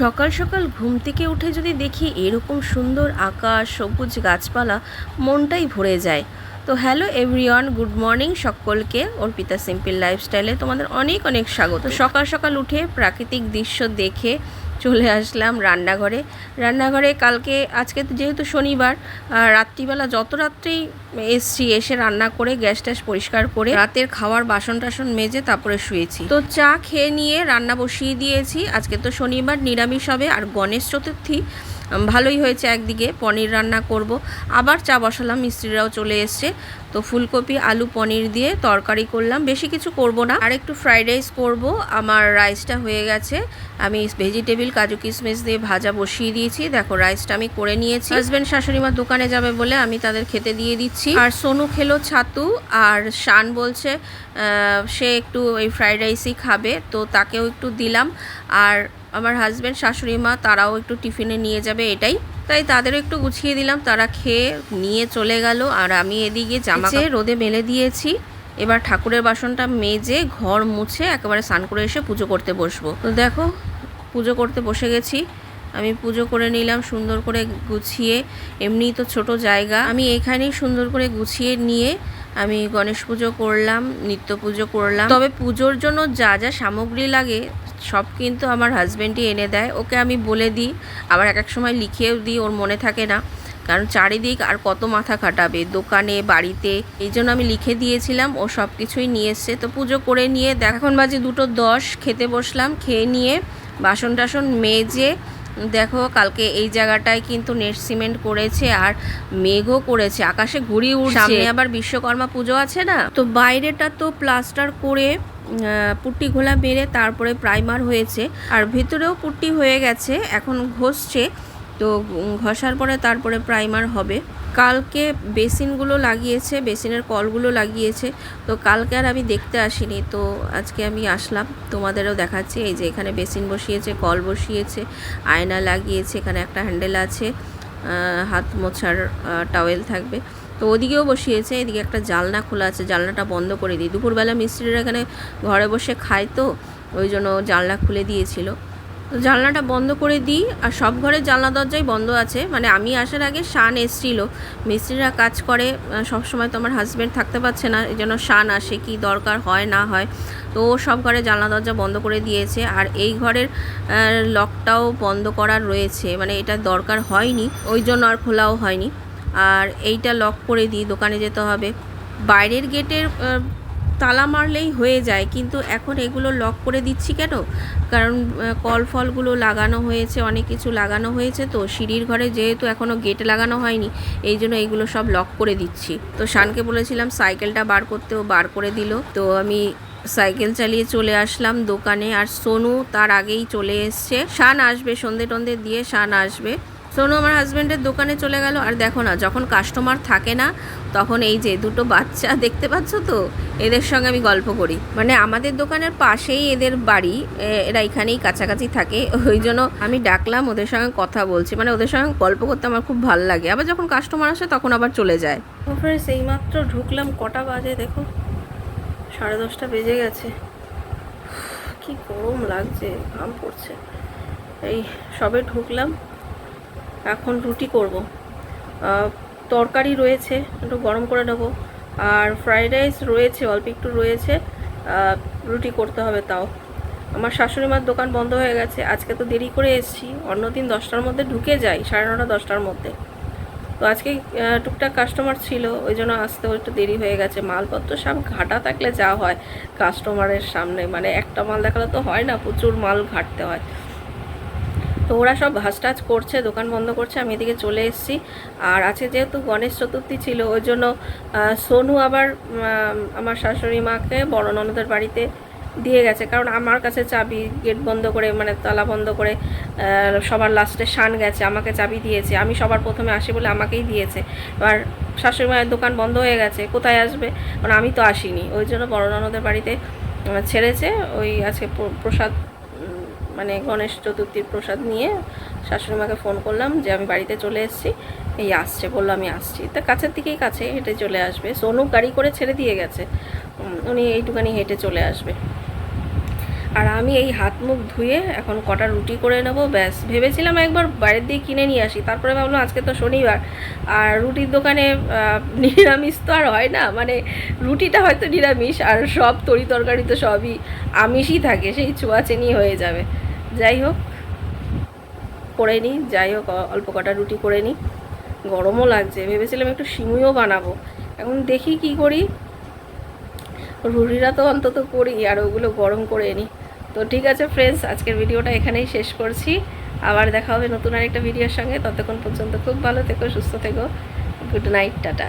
সকাল সকাল ঘুম থেকে উঠে যদি দেখি এরকম সুন্দর আকাশ সবুজ গাছপালা মনটাই ভরে যায়। তো হ্যালো এভরিওয়ান গুড মর্নিং সকলকে। অর্পিতা সিম্পল লাইফস্টাইলে তোমাদের অনেক অনেক স্বাগত। সকাল সকাল উঠে প্রাকৃতিক দৃশ্য দেখে চলে আসলাম রান্নাঘরে। রান্নাঘরে কালকে, আজকে যেহেতু শনিবার রাত্রিবেলা যত রাত্রেই এসছি, এসে রান্না করে, গ্যাস ট্যাস পরিষ্কার করে, রাতের খাওয়ার বাসন টাসন মেজে তারপরে শুয়েছি। তো চা খেয়ে নিয়ে রান্না বসিয়ে দিয়েছি। আজকে তো শনিবার, নিরামিষ হবে, আর গণেশ চতুর্থী ভালোই হয়েছে একদিকে, পনির রান্না করব। আবার চা বসালাম, মিস্ত্রিরাও চলে এসছে। তো ফুলকপি, আলু, পনির দিয়ে তরকারি করলাম। বেশি কিছু করব না। আর একটু ফ্রাইড রাইস করব। আমার রাইসটা হয়ে গেছে। আমি ভেজিটেবিল কাজু কিশমিশ দিয়ে ভাজা বসিয়ে দিয়েছি। দেখো রাইসটা আমি করে নিয়েছি। হাজব্যান্ড শাশুড়ি মা দোকানে যাবে বলে আমি তাদের খেতে দিয়ে দিচ্ছি। আর সোনু খেলো ছাতু আর শান বলছে সে একটু এই ফ্রাইড রাইসই খাবে তো তাকেও একটু দিলাম। আর আমার হাজব্যান্ড শাশুড়ি মা তারাও একটু টিফিনে নিয়ে যাবে এটাই। তাই তাদেরও একটু গুছিয়ে দিলাম তারা খেয়ে নিয়ে চলে গেল। আর আমি এদিকে জামা রোদে মেলে দিয়েছি। এবার ঠাকুরের বাসনটা মেজে ঘর মুছে একেবারে স্নান করে এসে পুজো করতে বসবো। তো দেখো পুজো করতে বসে গেছি। আমি পুজো করে নিলাম, সুন্দর করে গুছিয়ে। এমনিই তো ছোট জায়গা। আমি এখানেই সুন্দর করে গুছিয়ে নিয়ে আমি গণেশ পুজো করলাম, নিত্য পুজো করলাম। তবে পুজোর জন্য যা যা সামগ্রী লাগে, সব কিন্তু আমার হাজব্যান্ডই এনে দেয়। ওকে আমি বলে দিই, আবার এক এক সময় লিখেও দিই, ওর মনে থাকে না। কারণ চারিদিক আর কত মাথা খাটাবে, দোকানে, বাড়িতে। এই জন্য আমি লিখে দিয়েছিলাম, ও সব কিছুই নিয়ে এসছে। তো পুজো করে নিয়ে, দেখ- এখন বাজে দুটো দশ, খেতে বসলাম, খেয়ে নিয়ে বাসন টাসন মেজে দেখো কালকে এই জায়গাটায় কিন্তু নেট সিমেন্ট করেছে আর মেঘও করেছে। আকাশে ঘুড়ি উঠছে সামনে আবার বিশ্বকর্মা পুজো আছে না? তো বাইরেটা তো প্লাস্টার করে পুট্টি ঘোলা মেরে তারপরে প্রাইমার হয়েছে। আর ভিতরেও পুট্টি হয়ে গেছে এখন ঘষছে। তো ঘষার পরে তারপরে প্রাইমার হবে। কালকে বেসিনগুলো লাগিয়েছে, বেসিনের কলগুলো লাগিয়েছে। তো কালকে আর আমি দেখতে আসিনি, তো আজকে আমি আসলাম। তোমাদেরও দেখাচ্ছি, এই যে এখানে বেসিন বসিয়েছে, কল বসিয়েছে, আয়না লাগিয়েছে, এখানে একটা হ্যান্ডেল আছে হাত মোছার টাওয়েল থাকবে। তো ওদিকেও বসিয়েছে, এদিকে একটা জালনা খোলা আছে, জালনাটা বন্ধ করে দিই। দুপুরবেলা মিস্ত্রিরা এখানে ঘরে বসে খায় তো, ওই জন্য জানলা খুলে দিয়েছিল। তো জানলাটা বন্ধ করে দিই আর সব ঘরের জানলা দরজাই বন্ধ আছে। মানে আমি আসার আগে শান এসছিল। মিস্ত্রিরা কাজ করে সব সময় তো আমার হাজব্যান্ড থাকতে পারছে না, এই জন্য শান আসে কি দরকার হয় না হয়। তো সব ঘরে জানলা দরজা বন্ধ করে দিয়েছে আর এই ঘরের লকটাও বন্ধ করার রয়েছে। মানে এটা দরকার হয়নি, ওই জন্য আর খোলাও হয়নি। আর এইটা লক করে দিই, দোকানে যেতে হবে। বাইরের গেটের তালা মারলেই হয়ে যায়, কিন্তু এখন এগুলো লক করে দিচ্ছি কেন? কারণ কল ফলগুলো লাগানো হয়েছে, অনেক কিছু লাগানো হয়েছে তো, সিঁড়ির ঘরে যেহেতু এখনও গেট লাগানো হয়নি, এই জন্য এইগুলো সব লক করে দিচ্ছি। তো শানকে বলেছিলাম সাইকেলটা বার করতে, ও বার করে দিল। তো আমি সাইকেল চালিয়ে চলে আসলাম দোকানে, আর সোনু তার আগেই চলে এসছে। শান আসবে সন্ধে টন্ধে দিয়ে শান আসবে। সোনু আমার হাজব্যান্ডের দোকানে চলে গেল। আর দেখো না, যখন কাস্টমার থাকে না, তখন এই যে দুটো বাচ্চা দেখতে পাচ্ছ তো? এদের সঙ্গে আমি গল্প করি। মানে আমাদের দোকানের পাশেই এদের বাড়ি এরা এখানেই কাছাকাছি থাকে। ওই জন্য আমি ডাকলাম, ওদের সঙ্গে কথা বলছি। মানে ওদের সঙ্গে গল্প করতে আমার খুব ভালো লাগে। আবার যখন কাস্টমার আসে, তখন আবার চলে যায়। ফ্রেন্ডস এইমাত্র ঢুকলাম, কটা বাজে দেখো? সাড়ে দশটা বেজে গেছে। কি গরম লাগছে, ঘাম পড়ছে। এই সবে ঢুকলাম এখন রুটি করব। তরকারি রয়েছে, একটু গরম করে নেব। আর ফ্রাইড রাইস রয়েছে, অল্প একটু রয়েছে রুটি করতে হবে তাও। আমার শাশুড়ি মার দোকান বন্ধ হয়ে গেছে, আজকে তো দেরি করে এসেছি। অন্যদিন দশটার মধ্যে ঢুকে যাই, সাড়ে নটা, দশটার মধ্যে। তো আজকে টুকটাক কাস্টমার ছিল, ওই জন্য আসতেও একটু দেরি হয়ে গেছে। মালপত্র সব ঘাটা থাকলে যা হয় কাস্টমারের সামনে মানে একটা মাল দেখালে তো হয় না, প্রচুর মাল ঘাটতে হয়। তো ওরা সব ভাস টাজ করছে, দোকান বন্ধ করছে, আমি এদিকে চলে এসেছি। আর আজকে যেহেতু গণেশ চতুর্থী ছিল, ওই জন্য সোনু আবার আমার শাশুড়ি মাকে, বড় ননদের বাড়িতে দিয়ে গেছে। কারণ আমার কাছে চাবি গেট বন্ধ করে মানে তালা বন্ধ করে সবার লাস্টে শান গেছে, আমাকে চাবি দিয়েছে। আমি সবার প্রথমে আসি বলে আমাকেই দিয়েছে। এবার শাশুড়ি মায়ের দোকান বন্ধ হয়ে গেছে, কোথায় আসবে? কারণ আমি তো আসিনি। ওই জন্য বড় ননদের বাড়িতে ছেড়েছে, ওই আজকে প্রসাদ মানে গণেশ চতুর্থীর প্রসাদ নিয়ে শাশুড়ি মাকে ফোন করলাম যে আমি বাড়িতে চলে এসেছি। এই আসছে, বলল আমি আসছি। তা কাছের দিকেই কাছে, হেঁটে চলে আসবে। সোনু গাড়ি করে ছেড়ে দিয়ে গেছে। উনি এইটুখানি হেঁটে চলে আসবে। আর আমি এই হাত মুখ ধুয়ে এখন কটা রুটি করে নেব, ব্যাস। ভেবেছিলাম একবার বাইরের দিয়ে কিনে নিয়ে আসি। তারপরে ভাবলাম আজকে তো শনিবার। আর রুটির দোকানে নিরামিষ তো আর হয় না। মানে রুটিটা হয়তো নিরামিষ, আর সব তরি তরকারি তো সবই আমিষই থাকে, সেই ছোঁয়াচেনি হয়ে যাবে। যাই হোক, করে নিই। যাই হোক অল্প কটা রুটি করে নিই। গরমও লাগছে, ভেবেছিলাম একটু সিমুইও বানাবো। এখন দেখি কি করি। রুটিটা তো অন্তত করি, আর ওগুলো গরম করে নিই। তো ঠিক আছে ফ্রেন্ডস আজকের ভিডিওটা এখানেই শেষ করছি। আবার দেখা হবে নতুন আরেকটা ভিডিওর সঙ্গে। ততক্ষণ পর্যন্ত খুব ভালো থেকো, সুস্থ থেকো। Good night, tata.